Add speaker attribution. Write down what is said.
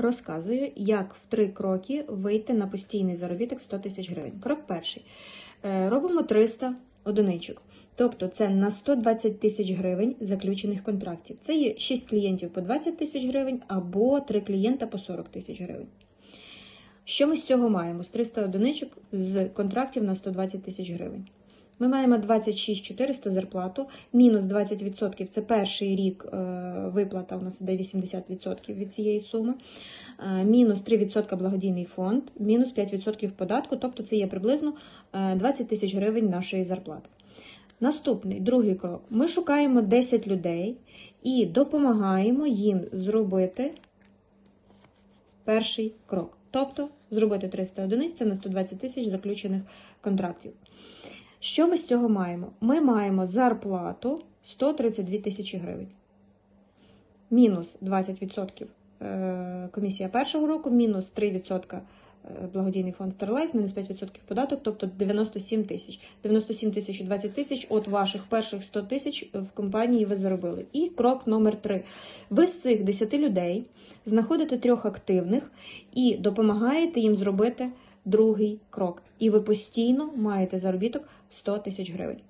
Speaker 1: Розказую, як в три кроки вийти на постійний заробіток в 100 тисяч гривень. Крок перший. Е, Робимо 300 одиничок. Тобто це на 120 тисяч гривень заключених контрактів. Це є 6 клієнтів по 20 тисяч гривень або 3 клієнта по 40 тисяч гривень. Що ми з цього маємо? З 300 одиничок з контрактів на 120 тисяч гривень. Ми маємо 26 400 зарплату, мінус 20% це перший рік е, виплата у нас іде 80% від цієї суми, е, мінус 3% благодійний фонд, мінус 5% податку, тобто це є приблизно е, 20 тисяч гривень нашої зарплати. Наступний другий крок. Ми шукаємо 10 людей і допомагаємо їм зробити перший крок. Тобто зробити 300 одиниць це на 120 тисяч заключених контрактів. Що ми з цього маємо? Ми маємо зарплату 132 тисячі гривень. Мінус 20% е, комісія першого року, мінус 3% е, благодійний фонд Starlife, мінус 5% податок, тобто 97 тисяч. 97 тисяч і 20 тисяч от ваших перших 100 тисяч в компанії ви заробили. І крок номер 3. Ви з цих 10 людей знаходите трьох активних і допомагаєте їм зробити другий крок. І ви постійно маєте заробіток в 100 тисяч гривень.